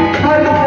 Hallelujah.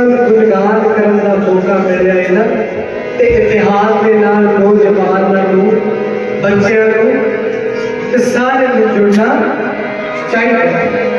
ਸਤਿਗੁਰਗਾਰ ਕਰਨ ਦਾ ਮੌਕਾ ਮਿਲਿਆ ਇਹਨਾਂ ਤੇ ਇਤਿਹਾਸ ਦੇ ਨਾਲ ਨੌਜਵਾਨਾਂ ਨੂੰ ਬੱਚਿਆਂ ਨੂੰ ਤੇ ਸਾਰੇ ਨੂੰ ਜੁੜਨਾ ਚਾਹੀਦਾ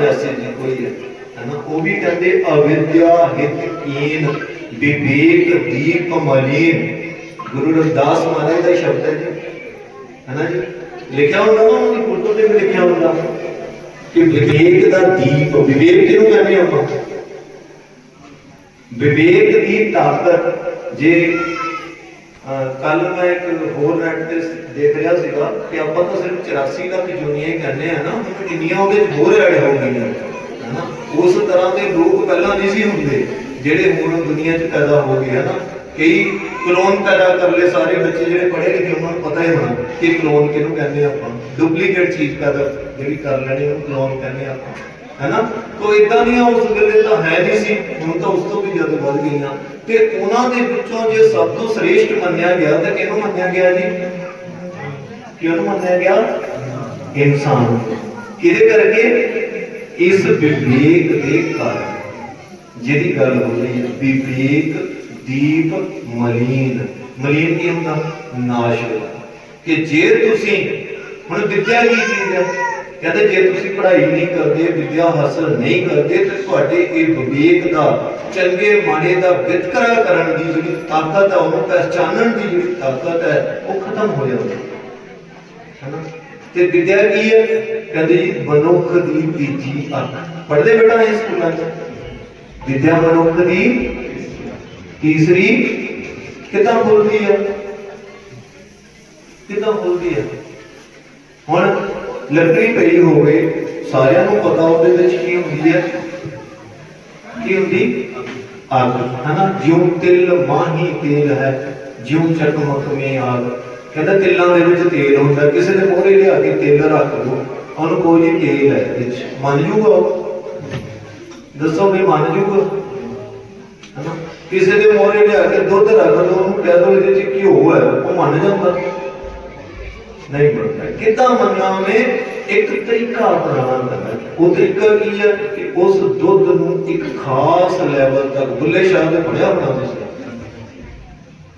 ਮੈਸੇਜ ਕੋਈ ਹੈ। ਹਨਾ, ਉਹ ਵੀ ਕਹਿੰਦੇ, ਅਵਿਦਿਆ ਹਿਤ ਕੀਨ ਵਿਵੇਕ ਦੀਪ ਮਲੀਨ। ਗੁਰੂ ਰਵਿਦਾਸ ਮਹਾਰਾਜ ਦਾ ਸ਼ਬਦ ਹੈ ਜੀ। ਹਨਾ ਜੀ? ਲਿਖਿਆ ਹੁੰਦਾ ਨਾ ਉਹਦੀ ਫੋਟੋ ਤੇ ਵੀ ਲਿਖਿਆ ਹੁੰਦਾ ਕਿ ਵਿਵੇਕ ਦਾ ਦੀਪ, ਵਿਵੇਕ ਕਿਹਨੂੰ ਕਹਿੰਦੇ ਆਪਾਂ? ਵਿਵੇਕ ਦੀ ਤਾਕਤ, ਜੇ ਕੱਲ ਮੈਂ ਇੱਕ ਹੋਰ ਨੈਟ ਤੇ ਦੇਖ ਰਿਹਾ ਸੀਗਾ ਕਿ ਆਪਾਂ ਤਾਂ ਸਿਰਫ 84 ਲੱਖ ਜੁਨੀਆਂ ਹੀ ਕਹਿੰਦੇ ਆ ਨਾ ਕਿੰਨੀਆਂ ਉਹਦੇ ਹੋਰ ਐਡ ਹੋ ਗਈਆਂ ਹਨਾ? ਉਸ ਤਰ੍ਹਾਂ ਦੇ ਲੋਕ ਪਹਿਲਾਂ ਨਹੀਂ ਸੀ ਹੁੰਦੇ, ਜਿਹੜੇ ਹੁਣ ਦੁਨੀਆ 'ਚ ਪੈਦਾ ਹੋ ਗਏ, ਹਨਾ? ਕਈ ਕਲੋਨ ਪੈਦਾ ਕਰ ਲਏ, ਸਾਰੇ ਬੱਚੇ ਜਿਹੜੇ ਪੜ੍ਹੇ ਲਿਖੇ, ਉਹਨਾਂ ਨੂੰ ਪਤਾ ਹੀ ਹੋਣਾ ਕਿ ਕਲੋਨ ਕਿਹਨੂੰ ਕਹਿੰਦੇ ਆਪਾਂ। ਡੁਪਲੀਕੇਟ ਚੀਜ਼ ਪੈਦਾ ਜਿਹੜੀ ਕਰ ਲੈਣੀ, ਉਹਨੂੰ ਕਲੋਨ ਕਹਿੰਦੇ ਆਪਾਂ। ਹੈਨਾ? ਤੋ ਇਦਾਂ ਦੀਆਂ ਉਸ ਵੇਲੇ ਤਾਂ ਹੈ ਨਹੀਂ ਸੀ, ਹੁਣ ਤਾਂ ਉਸ ਤੋਂ ਵੀ ਜ਼ਿਆਦਾ ਵੱਧ ਗਈਆਂ। ਤੇ ਉਹਨਾਂ ਦੇ ਵਿੱਚੋਂ ਜੇ ਸਭ ਤੋਂ ਸ੍ਰੇਸ਼ਟ ਮੰਨਿਆ ਗਿਆ ਤਾਂ ਕਿਹਨੂੰ ਮੰਨਿਆ ਗਿਆ ਜੀ? ਕਿਹਨੂੰ ਮੰਨਿਆ ਗਿਆ? ਇਨਸਾਨ ਕਿਹਦੇ ਕਰਕੇ? ਇਸ ਵਿਵੇਕ ਦੇ ਕਾਰਨ। ਜਿਹਦੀ ਗੱਲ ਹੋ ਰਹੀ ਹੈ, ਵਿਵੇਕ ਦੀਪ ਮਲੀਨ। ਮਲੀਨ ਕੀ ਹੁੰਦਾ? ਨਾਸ਼ ਕਿ ਜੇ ਤੁਸੀਂ, ਹੁਣ ਵਿਦਿਆ ਕੀ ਚੀਜ਼ ਹੈ? ਕਹਿੰਦੇ ਜੇ ਤੁਸੀਂ ਪੜ੍ਹਾਈ ਨਹੀਂ ਕਰਦੇ, ਵਿਦਿਆ ਹਾਸਲ ਨਹੀਂ ਕਰਦੇ, ਤੇ ਤੁਹਾਡੇ ਇਹ ਵਿਵੇਕ ਦਾ, ਚੰਗੇ ਮਾੜੇ ਦਾ ਵਿਤਕਰਾ ਕਰਨ ਦੀ ਜਿਹੜੀ ਤਾਕਤ ਹੈ, ਉਹਨੂੰ ਪਹਿਚਾਨਣ ਦੀ ਜਿਹੜੀ ਤਾਕਤ ਹੈ, ਉਹ ਖਤਮ ਹੋ ਜਾਂਦੀ ਹੈ। ਹੈਨਾ? ਤੇ ਵਿਦਿਆ ਕੀ ਹੈ? ਕਹਿੰਦੇ ਮਨੁੱਖ ਦੀ ਤੀਜੀ ਅੱਖ। ਪੜ੍ਹਦੇ ਬੇਟਾ ਇਸ ਸਕੂਲਾਂ 'ਚ? ਵਿਦਿਆ ਮਨੁੱਖ ਦੀ ਤੀਸਰੀ ਕਿੱਦਾਂ ਖੁੱਲਦੀ ਹੈ? ਕਿੱਦਾਂ ਖੁੱਲਦੀ ਹੈ? ਹੁਣ ਲੱਕੜੀ ਪਈ ਹੋਵੇ, ਸਾਰਿਆਂ ਨੂੰ ਪਤਾ ਉਹਦੇ ਵਿੱਚ ਕੀ ਹੁੰਦੀ ਹੈ। ਕੀ ਹੁੰਦੀ? ਅੱਗ, ਹਨਾ? ਜਿਉਂ ਤਿਲ ਮਾਹੀ ਤੇਲ ਹੈ, ਜਿਉਂ ਚਕਮਕ ਮੇ ਆਗ ਕਹਿੰਦਾ ਤਿਲਾਂ ਦੇ ਵਿੱਚ ਤੇਲ ਹੁੰਦਾ ਕਿਸੇ ਦੇ ਮੋਹਰੇ ਲਿਆ ਕੇ ਤੇਲ ਰੱਖ ਦੋ। ਉਹਨੂੰ ਕੋਈ ਨਹੀਂ ਤੇਲ ਹੈ ਇਹਦੇ ਵਿੱਚ। ਮੰਨ ਜੂਗਾ ਦੱਸੋ ਵੀ ਮੰਨ ਜੂਗਾ। ਹਨਾ? ਕਿਸੇ ਦੇ ਮੋਹਰੇ ਲਿਆ ਕੇ ਦੁੱਧ ਰੱਖ ਦੋ, ਉਹਨੂੰ ਕਹਿ ਦੋ ਇਹਦੇ ਚ ਘਿਓ ਹੈ, ਉਹ ਮੰਨ ਜਾਂਦਾ। ਨਹੀਂ ਮੰਨਦਾ ਕਿੱਦਾਂ ਮੰਨਣਾ ਉਹਨੇ? ਇੱਕ ਤਰੀਕਾ ਅਪਣਾਉਣਾ ਪੈਂਦਾ ਉਹ ਤਰੀਕਾ ਕੀ ਹੈ? ਕਿ ਉਸ ਦੁੱਧ ਨੂੰ ਇੱਕ ਖਾਸ ਲੈਵਲ ਤੱਕ, ਬੁੱਲੇ ਸ਼ਾਹ ਦੇ ਪੜਿਆ ਹੋਣਾ ਤੁਸੀਂ?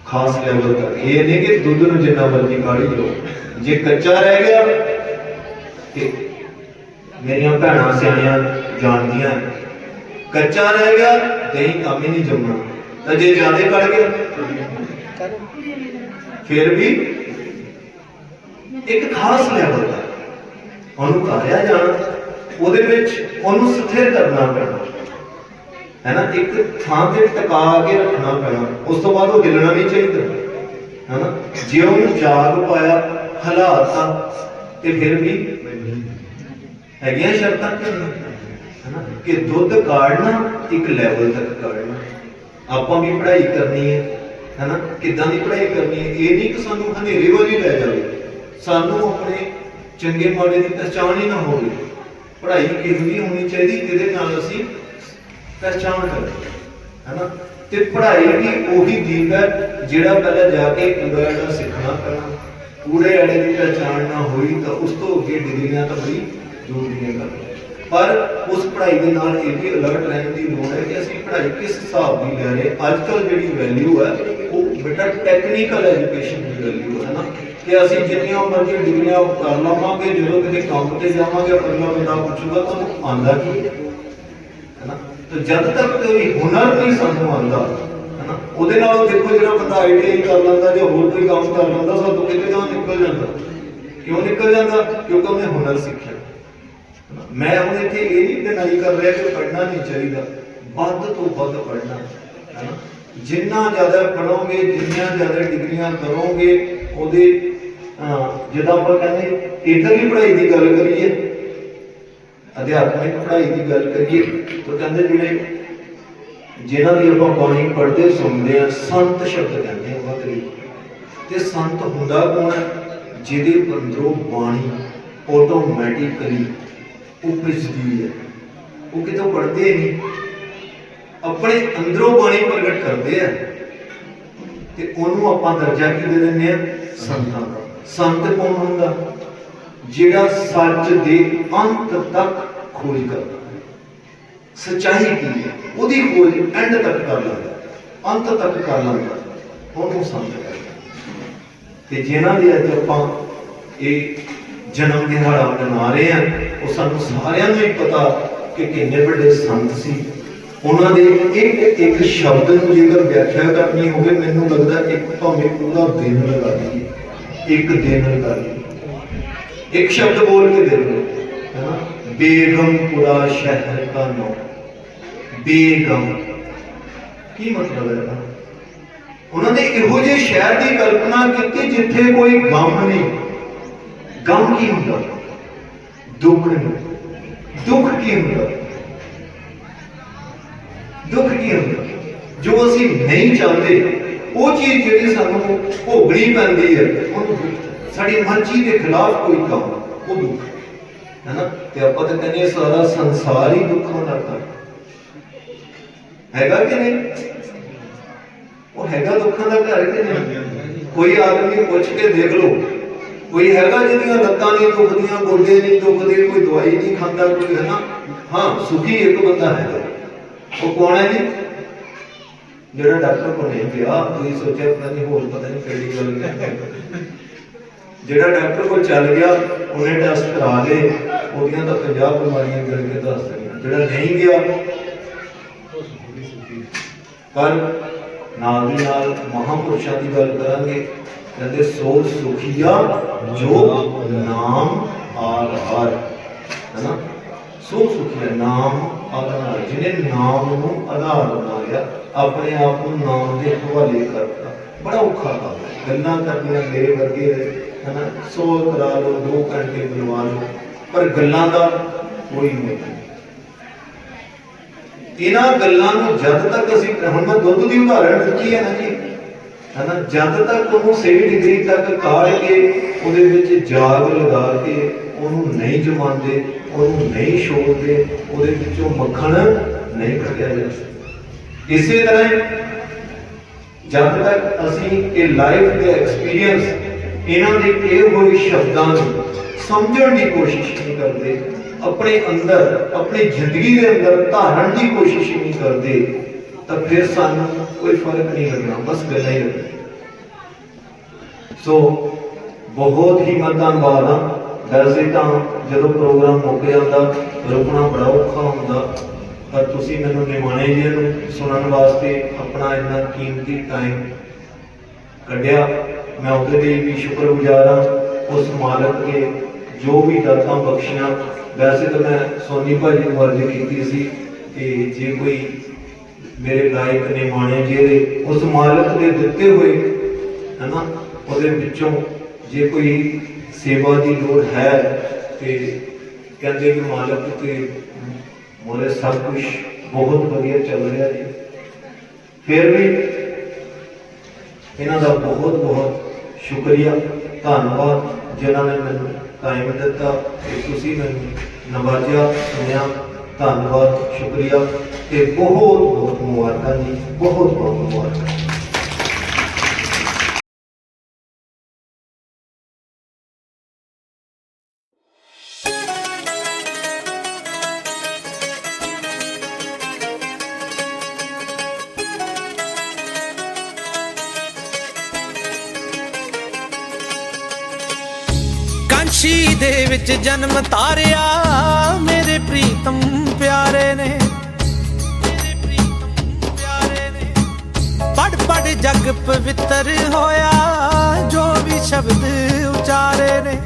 ਖਾਸ ਲੈਵਲ ਤੱਕ। ਇਹ ਨਹੀਂ ਕਿ ਦੁੱਧ ਨੂੰ ਜਿੰਨਾ ਮਰਜ਼ੀ ਕਾੜੀ ਲਓ ਜੇ ਕੱਚਾ ਰਹਿ ਗਿਆ, ਤੇ ਮੇਰੀਆਂ ਭੈਣਾਂ ਸਿਆਣੀਆਂ ਜਾਣਦੀਆਂ, ਕੱਚਾ ਰਹਿ ਗਿਆ ਦਹੀਂ ਕੰਮ ਹੀ ਨਹੀਂ ਜੰਮਣਾ। ਤਾਂ ਜੇ ਜ਼ਿਆਦਾ ਕੜ ਗਿਆ, ਫਿਰ ਵੀ ਇੱਕ ਖਾਸ ਲੈਵਲ ਦਾ। ਉਹਨੂੰ ਕਾਰਿਆ ਜਾਣਾ, ਉਹਦੇ ਵਿੱਚ ਉਹਨੂੰ ਸਥਿਰ ਕਰਨਾ ਪੈਣਾ। ਹੈ ਨਾ, ਇੱਕ ਥਾਂ ਤੇ ਟਿਕਾ ਕੇ ਰੱਖਣਾ ਪੈਣਾ। ਉਸ ਤੋਂ ਬਾਅਦ ਉਹ ਹਿੱਲਣਾ ਨਹੀਂ ਚਾਹੀਦਾ। ਹੈ ਨਾ, ਜੇ ਉਹਨੂੰ ਜਾਗ ਪਾਇਆ, ਹਲਾਤਾ, ਤੇ ਫਿਰ ਵੀ ਹੈਗੀਆਂ ਸ਼ਰਤਾਂ ਕਿ ਹਨਾ ਕਿ ਦੁੱਧ ਕਾੜਨਾ ਇੱਕ ਲੈਵਲ ਤੱਕ ਕਾੜਨਾ। ਆਪਾਂ ਵੀ ਪੜ੍ਹਾਈ ਕਰਨੀ ਹੈ। ਹਨਾ ਕਿੱਦਾਂ ਦੀ ਪੜ੍ਹਾਈ ਕਰਨੀ ਹੈ? ਇਹ ਨਹੀਂ ਕਿ ਸਾਨੂੰ ਹਨੇਰੇ ਵਾਲੀ ਲੈ ਜਾਵੇ। ਸਾਨੂੰ ਆਪਣੇ ਚੰਗੇ ਮਾੜੇ ਦੀ ਪਛਾਣ ਹੀ ਨਾ ਹੋਵੇ। ਪੜ੍ਹਾਈ ਕਿਹੋ ਜਿਹੀ ਹੋਣੀ ਚਾਹੀਦੀ ਜਿਹਦੇ ਨਾਲ ਅਸੀਂ ਪਛਾਣ ਕਰੀਏ, ਹੈਨਾ? ਤੇ ਪੜ੍ਹਾਈ ਵੀ ਉਹੀ ਦੀਪ ਹੈ ਜਿਹੜਾ ਪਹਿਲਾਂ ਜਾ ਕੇ ਪੂਰਾ ਸਿੱਖਣਾ ਪੈਣਾ। ਪੂਰੇ ਅੜੇ ਦੀ ਪਛਾਣ ਨਾ ਹੋਈ ਤਾਂ ਉਸ ਤੋਂ ਅੱਗੇ ਡਿਗਰੀਆਂ ਤਾਂ ਬੜੀ ਦੂਰ ਦੀਆਂ ਗੱਲ ਪਰ ਉਸ ਪੜ੍ਹਾਈ ਦੇ ਨਾਲ ਇਹ ਵੀ ਅਲਰਟ ਰਹਿਣ ਦੀ ਲੋੜ ਹੈ ਕਿ ਅਸੀਂ ਪੜ੍ਹਾਈ ਕਿਸ ਹਿਸਾਬ ਦੀ ਲੈ ਰਹੇ ਅੱਜ ਕੱਲ ਜਿਹੜੀ ਵੈਲਿਊ ਹੈ, ਉਹ ਬੇਟਾ ਟੈਕਨੀਕਲ ਐਜੂਕੇਸ਼ਨ ਦੀ ਵੈਲਿਊ ਹੈ ਨਾ ਕਿ ਅਸੀਂ ਜਿੰਨੀਆਂ ਮਰਜ਼ੀ ਡਿਗਰੀਆਂ ਕਰ ਲਵਾਂਗੇ, ਜਦੋਂ ਕਿਤੇ ਕੰਮ ਤੇ ਜਾਵਾਂਗੇ ਅਗਲਾ ਬੰਦਾ ਪੁੱਛੂਗਾ ਤੁਹਾਨੂੰ ਆਂਦਾ ਕੀ ਹੈ? ਹੈਨਾ? ਤੇ ਜਦ ਤੱਕ ਕੋਈ ਹੁਨਰ ਨਹੀਂ ਸਾਨੂੰ ਆਉਂਦਾ, ਹੈਨਾ? ਉਹਦੇ ਨਾਲੋਂ ਦੇਖੋ ਜਿਹੜਾ ਬੰਦਾ ਆਈਟੀਆਈ ਕਰ ਲੈਂਦਾ, ਜਾਂ ਹੋਰ ਕੋਈ ਕੰਮ ਕਰ ਲੈਂਦਾ, ਸਾਨੂੰ ਕਿਤੇ ਜਾਂ ਨਿਕਲ ਜਾਂਦਾ। ਕਿਉਂ ਨਿਕਲ ਜਾਂਦਾ? ਕਿਉਂਕਿ ਉਹਨੇ ਹੁਨਰ ਸਿੱਖਿਆ। ਮੈਂ ਹੁਣ ਇੱਥੇ ਇਹ ਨਹੀਂ ਡਿਨਾਈ ਕਰ ਰਿਹਾ ਕਿ ਪੜ੍ਹਨਾ ਨਹੀਂ ਚਾਹੀਦਾ। ਵੱਧ ਤੋਂ ਵੱਧ ਪੜ੍ਹਨਾ, ਹੈਨਾ? ਜਿੰਨਾ ਜ਼ਿਆਦਾ ਪੜੋਗੇ ਜਿੰਨੀਆਂ ਜ਼ਿਆਦਾ ਡਿਗਰੀਆਂ ਕਰੋਗੇ, ਉਹਦੇ ਜਿੱਦਾਂ ਆਪਾਂ ਕਹਿੰਦੇ ਇਧਰਲੀ ਪੜ੍ਹਾਈ ਦੀ ਗੱਲ ਕਰੀਏ, ਅਧਿਆਤਮਿਕ ਪੜ੍ਹਾਈ ਦੀ ਗੱਲ ਕਰੀਏ, ਤਾਂ ਕਹਿੰਦੇ ਜਿਹੜੇ ਜਿਨ੍ਹਾਂ ਦੀ ਆਪਾਂ ਬਾਣੀ ਪੜ੍ਹਦੇ ਸੁਣਦੇ ਆ ਸੰਤ ਸ਼ਬਦ ਕਹਿੰਦੇ ਆ ਵਕਰੀ ਤੇ ਸੰਤ ਹੁੰਦਾ ਕੌਣ ਹੈ? ਜਿਹਦੇ ਅੰਦਰੋਂ ਬਾਣੀ ਆਟੋਮੈਟਿਕਲੀ ਉਪਜਦੀ ਹੈ। ਉਹ ਕਿਤੋਂ ਪੜ੍ਹਦੇ ਨਹੀਂ। ਆਪਣੇ ਅੰਦਰੋਂ ਬਾਣੀ ਪ੍ਰਗਟ ਕਰਦੇ ਆ। ਤੇ ਉਹਨੂੰ ਆਪਾਂ ਦਰਜਾ ਕੀ ਦੇ ਦਿੰਦੇ ਆ ਸੰਤਾਂ ਦਾ। ਸੰਤ ਕੌਣ ਹੁੰਦਾ? ਜਿਹੜਾ ਸੱਚ ਦੇ ਅੰਤ ਤੱਕ ਖੋਜ ਕਰਦਾ ਹੈ। ਸਚਾਈ ਕੀ ਹੈ? ਉਹਦੀ ਖੋਜ ਐਂਡ ਤੱਕ ਕਰ ਲੈਂਦਾ ਅੰਤ ਤੱਕ ਕਰ ਲੈਂਦਾ ਉਹਨੂੰ ਸੰਤ ਕਹਿੰਦੇ ਤੇ ਜਿਨ੍ਹਾਂ ਦੇ ਅੱਜ ਆਪਾਂ ਇਹ ਜਨਮ ਦਿਹਾੜਾ ਮਨਾ ਰਹੇ ਆ ਉਹ ਸਾਨੂੰ ਸਾਰਿਆਂ ਨੂੰ ਹੀ ਪਤਾ ਕਿ ਕਿੰਨੇ ਵੱਡੇ ਸੰਤ ਸੀ। ਉਹਨਾਂ ਦੇ ਇੱਕ ਇੱਕ ਸ਼ਬਦ ਨੂੰ ਜੇਕਰ ਵਿਆਖਿਆ ਕਰਨੀ ਹੋਵੇ, ਮੈਨੂੰ ਲੱਗਦਾ ਇੱਕ ਭਾਵੇਂ ਪੂਰਾ ਦਿਨ ਲਗਾ ਦਈਏ ਇੱਕ ਦਿਨ ਲਗਾ ਇੱਕ ਸ਼ਬਦ ਬੋਲ ਕੇ ਦੇਖ ਲਓ ਬੇਗਮਪੁਰਾ ਸ਼ਹਿਰ ਦਾ ਨਾਮ ਬੇਗਮ। ਕੀ ਮਤਲਬ ਹੈ ਉਹਨਾਂ ਨੇ ਇਹੋ ਜਿਹੇ ਸ਼ਹਿਰ ਦੀ ਕਲਪਨਾ ਕੀਤੀ ਜਿੱਥੇ ਕੋਈ ਗਮ ਨਹੀਂ। ਗਮ ਕੀ ਹੁੰਦਾ? ਦੁੱਖ ਨਹੀਂ। ਦੁੱਖ ਕੀ ਹੁੰਦਾ? ਦੁੱਖ ਕੀ ਹੁੰਦਾ? ਜੋ ਅਸੀਂ ਨਹੀਂ ਚਾਹੁੰਦੇ ਉਹ ਚੀਜ਼ ਜਿਹੜੀ ਸਾਨੂੰ ਭੋਗਣੀ ਪੈਂਦੀ ਹੈ ਉਹਨੂੰ ਸਾਡੀ ਮਰਜ਼ੀ ਦੇ ਖਿਲਾਫ ਕੋਈ ਕੰਮ ਉਹ ਦੁੱਖ ਹੈ। ਨਾ? ਤੇ ਆਪਾਂ ਤਾਂ ਕਹਿੰਦੇ ਸਾਰਾ ਸੰਸਾਰ ਹੀ ਦੁੱਖਾਂ ਦਾ ਘਰ ਹੈਗਾ ਕਿ ਨਹੀਂ? ਉਹ ਹੈਗਾ ਦੁੱਖਾਂ ਦਾ ਘਰ ਕਿ ਨਹੀਂ? ਕੋਈ ਆਦਮੀ ਪੁੱਛ ਕੇ ਦੇਖ ਲਓ। ਕੋਈ ਹੈਗਾ ਜਿਹਦੀਆਂ ਲੱਤਾਂ ਨਹੀਂ ਦੁਖਦੀਆਂ ਗੋਡੇ ਨਹੀਂ ਦੁਖਦੇ, ਕੋਈ ਦਵਾਈ ਨਹੀਂ ਖਾਂਦਾ, ਕੋਈ ਹੈ ਨਾ? ਹਾਂ, ਸੁਖੀ ਇੱਕ ਬੰਦਾ ਹੈਗਾ। ਉਹ ਕੌਣ ਹੈ ਜੀ? ਜਿਹੜਾ ਡਾਕਟਰ ਕੋਲ ਨਹੀਂ ਗਿਆ ਤੁਸੀਂ ਸੋਚਿਆ ਪਤਾ ਨਹੀਂ, ਹੋਰ ਪਤਾ ਨਹੀਂ ਕਿਹੜੀ ਗੱਲ ਹੈ। ਜਿਹੜਾ ਡਾਕਟਰ ਕੋਲ ਚੱਲ ਗਿਆ, ਉਹਨੇ ਟੈਸਟ ਕਰਾ ਲਏ, ਉਹਦੀਆਂ ਤਾਂ 50 ਬਿਮਾਰੀਆਂ ਗਿਣ ਕੇ ਦੱਸ ਦਿੱਤੀਆਂ। ਜਿਹੜਾ ਨਹੀਂ ਗਿਆ ਪਰ ਨਾਲ ਦੀ ਨਾਲ ਮਹਾਪੁਰਸ਼ਾਂ ਦੀ ਗੱਲ ਕਰਾਂਗੇ। ਕਹਿੰਦੇ ਸੋ ਸੁਖੀਆ ਜੋ ਨਾਮ ਆਧਾਰ। ਹੈ ਨਾ ਸੋ ਸੁਖੀਆ ਨਾਮ ਆਧਾਰ। ਜਿਹਨੇ ਨਾਮ ਨੂੰ ਆਧਾਰ ਬਣਾ ਲਿਆ ਆਪਣੇ ਆਪ ਨੂੰ ਨਾਮ ਦੇ ਹਵਾਲੇ ਕਰਤਾ। ਬੜਾ ਔਖਾ ਕੰਮ ਹੈ। ਗੱਲਾਂ ਕਰਨੀਆਂ ਮੇਰੇ ਵਰਗੇ ਹੈ ਨਾ ਸੋ ਕਰਾ ਲਓ, ਦੋ ਘੰਟੇ ਬਣਵਾ ਲਓ, ਪਰ ਗੱਲਾਂ ਦਾ ਕੋਈ ਮੁੱਲ ਇਹਨਾਂ ਗੱਲਾਂ ਨੂੰ ਜਦ ਤੱਕ ਅਸੀਂ ਹੁਣ ਮੈਂ ਦੁੱਧ ਦੀ ਉਦਾਹਰਣ ਦਿੱਤੀ ਹੈ ਨਾ ਜੀ। ਹਨਾ? ਜਦ ਤੱਕ ਉਹਨੂੰ ਸਹੀ ਡਿਗਰੀ ਤੱਕ ਕਾੜ ਕੇ ਉਹਦੇ ਵਿੱਚ ਜਾਗ ਲਗਾ ਕੇ ਉਹਨੂੰ ਨਹੀਂ ਜਮਾਉਂਦੇ, ਉਹਨੂੰ ਨਹੀਂ ਛੋੜਦੇ, ਉਹਦੇ ਵਿੱਚੋਂ ਮੱਖਣ ਨਹੀਂ ਕੱਢਿਆ ਜਾ ਇਸੇ ਤਰ੍ਹਾਂ ਜਦ ਤੱਕ ਅਸੀਂ ਇਹ ਲਾਈਫ ਦੇ ਐਕਸਪੀਰੀਅੰਸ ਇਹਨਾਂ ਦੇ ਇਹ ਹੋਏ ਸ਼ਬਦਾਂ ਨੂੰ ਸਮਝਣ ਦੀ ਕੋਸ਼ਿਸ਼ ਨਹੀਂ ਕਰਦੇ, ਆਪਣੇ ਅੰਦਰ, ਆਪਣੀ ਜ਼ਿੰਦਗੀ ਦੇ ਅੰਦਰ ਧਾਰਨ ਦੀ ਕੋਸ਼ਿਸ਼ ਨਹੀਂ ਕਰਦੇ, ਤਾਂ ਫਿਰ ਸਾਨੂੰ ਕੋਈ ਫ਼ਰਕ ਨਹੀਂ ਲੱਗਣਾ, ਬਸ ਗੱਲਾਂ ਹੀ ਲੱਗਣੀਆਂ। ਸੋ ਬਹੁਤ ਹੀ ਮੈਂ ਧੰਨਵਾਦ ਹਾਂ ਵੈਸੇ ਤਾਂ ਜਦੋਂ ਪ੍ਰੋਗਰਾਮ ਮੁੱਕ ਜਾਂਦਾ ਰੁਕਣਾ ਬੜਾ ਔਖਾ ਹੁੰਦਾ। ਪਰ ਤੁਸੀਂ ਮੈਨੂੰ ਨਿਮਾਣੇ ਜੇ ਨੂੰ ਸੁਣਨ ਵਾਸਤੇ ਆਪਣਾ ਇੰਨਾ ਕੀਮਤੀ ਟਾਈਮ ਕੱਢਿਆ। ਮੈਂ ਉਹਦੇ ਲਈ ਵੀ ਸ਼ੁਕਰਗੁਜ਼ਾਰ ਹਾਂ। ਉਸ ਮਾਲਕ ਕੇ ਜੋ ਵੀ ਦਾਤਾਂ ਬਖਸ਼ੀਆਂ। ਵੈਸੇ ਤਾਂ ਮੈਂ ਸੋਨੀ ਭਾਜੀ ਨੂੰ ਅਰਜ਼ ਕੀਤੀ ਸੀ ਕਿ ਜੇ ਕੋਈ ਮੇਰੇ ਲਾਇਕ ਨੇ ਮਾਣੇ ਦੇ ਉਸ ਮਾਲਕ ਦੇ ਦਿੱਤੇ ਹੋਏ, ਹਨਾ, ਉਹਦੇ ਵਿੱਚੋਂ ਜੇ ਕੋਈ ਸੇਵਾ ਦੀ ਲੋੜ ਹੈ ਤੇ ਕਹਿੰਦੇ ਕਿ ਮਾਲਕ ਤੇ ਮੋਰੇ ਸਭ ਕੁਝ ਬਹੁਤ ਵਧੀਆ ਚੱਲ ਰਿਹਾ ਜੀ। ਫਿਰ ਵੀ ਇਹਨਾਂ ਦਾ ਬਹੁਤ ਬਹੁਤ ਸ਼ੁਕਰੀਆ, ਧੰਨਵਾਦ, ਜਿਨ੍ਹਾਂ ਨੇ ਮੈਨੂੰ ਟਾਈਮ ਦਿੱਤਾ ਤੇ ਤੁਸੀਂ ਮੈਨੂੰ ਨਵਾਜਿਆ, ਸੁਣਿਆ, ਧੰਨਵਾਦ, ਸ਼ੁਕਰੀਆ ਤੇ ਬਹੁਤ ਬਹੁਤ ਮੁਬਾਰਕਾਂ ਜੀ ਬਹੁਤ ਬਹੁਤ ਮੁਬਾਰਕਾਂ। ਜਨਮ ਤਾਰਿਆ। ਮੇਰੇ ਪ੍ਰੀਤਮ ਪਿਆਰੇ ਨੇ। ਮੇਰੇ ਪ੍ਰੀਤਮ ਪਿਆਰੇ ਨੇ। ਪੜ ਪੜ ਜਗ ਪਵਿੱਤਰ ਹੋਇਆ। ਜੋ ਵੀ ਸ਼ਬਦ ਉਚਾਰੇ ਨੇ।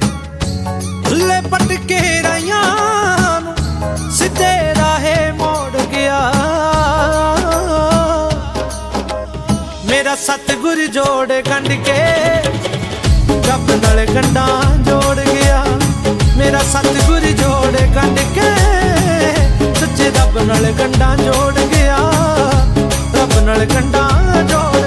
ਭੁੱਲੇ ਪਟਕੇ ਰਾਈਆਂ ਨੂੰ ਸਿੱਧੇ ਰਾਹੇ ਮੋੜ ਗਿਆ। ਮੇਰਾ ਸਤਿਗੁਰ ਜੋੜ ਕੰਡ ਕੇ। ਰੱਬ ਨਾਲ ਗੰਡਾ ਜੋੜ ਸਤਿਗੁਰ ਜੋੜ ਕੰਡ ਕੇ ਸੱਚੇ ਰੱਬ ਨਾਲ ਗੰਡਾ ਜੋੜ ਗਿਆ ਰੱਬ ਨਾਲ ਗੰਡਾ ਜੋੜ